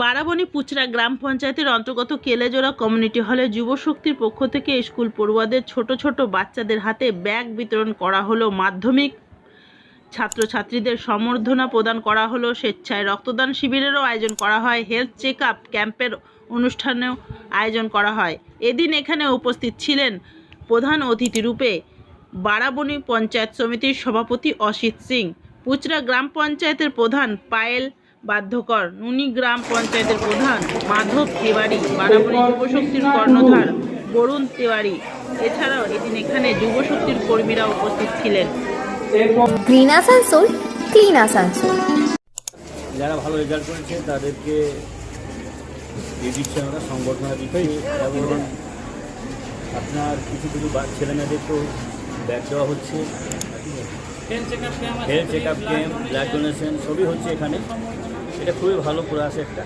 বারাবণী পুচরা গ্রাম পঞ্চায়েতের অন্তর্গত কেলেজোড়া কমিউনিটি হলে যুবশক্তির পক্ষ থেকে স্কুল পড়ুয়াদের ছোট ছোট বাচ্চাদের হাতে ব্যাগ বিতরণ করা হলো মাধ্যমিক। ছাত্রছাত্রীদের সম্বর্ধনা প্রদান করা হলো স্বেচ্ছায় রক্তদান শিবিরেরও আয়োজন করা হয়। হেলথ চেক আপ ক্যাম্পের অনুষ্ঠানেও আয়োজন করা হয়। এদিন এখানে উপস্থিত ছিলেন প্রধান অতিথি রূপে বারাবণী পঞ্চায়েত সমিতির সভাপতি অসিত সিং। পুচরা গ্রাম পঞ্চায়েতের প্রধান পায়েল বাধ্যকর। নুনি গ্রাম পঞ্চায়েতের প্রধান মাধব তিওয়ারি। বারাবণী যুবশক্তির কর্ণধার বরুণ তিওয়ারি। এছাড়াও এদিন এখানে যুবশক্তির কর্মীরা উপস্থিত ছিলেন। গ্রিন আসানসোল ক্লিন আসানসোল যারা ভালো রেজাল্ট করেছে তাদেরকে দিয়ে দিচ্ছে আমরা সংবর্ধনা দিচ্ছি এবং আপনার কিছু কিছু ছেলেমেয়েদেরকেও ব্যাগ দেওয়া হচ্ছে। Health check up camp blood donation সবই হচ্ছে এখানে। এটা খুবই ভালো প্রয়াস একটা।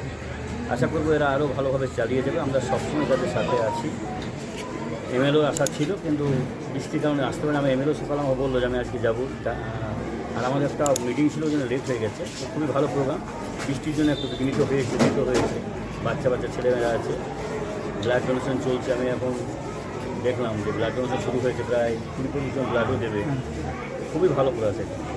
আশা করব এরা আরও ভালোভাবে চালিয়ে যাবে। আমরা সবসময় তাদের সাথে আছি। এমএলও আসা ছিল কিন্তু বৃষ্টির কারণে আসতে পারে আমি এমএলও সকাল আমার বলল যে আমি আজকে যাব। আর আমাদের একটা মিটিং ছিল যেন লেট হয়ে গেছে। খুবই ভালো প্রোগ্রাম বৃষ্টির জন্য একটু বিনীত হয়েছে বিনীত হয়েছে। বাচ্চা বাচ্চা ছেলেমেয়েরা আছে। ব্লাড ডোনেশন চলছে। আমি এখন দেখলাম যে ব্লাড ডোনেশন শুরু হয়েছে প্রায় কুড়ি পঁচিশ জন ব্লাডও দেবে। খুবই ভালো প্রয়াস এটা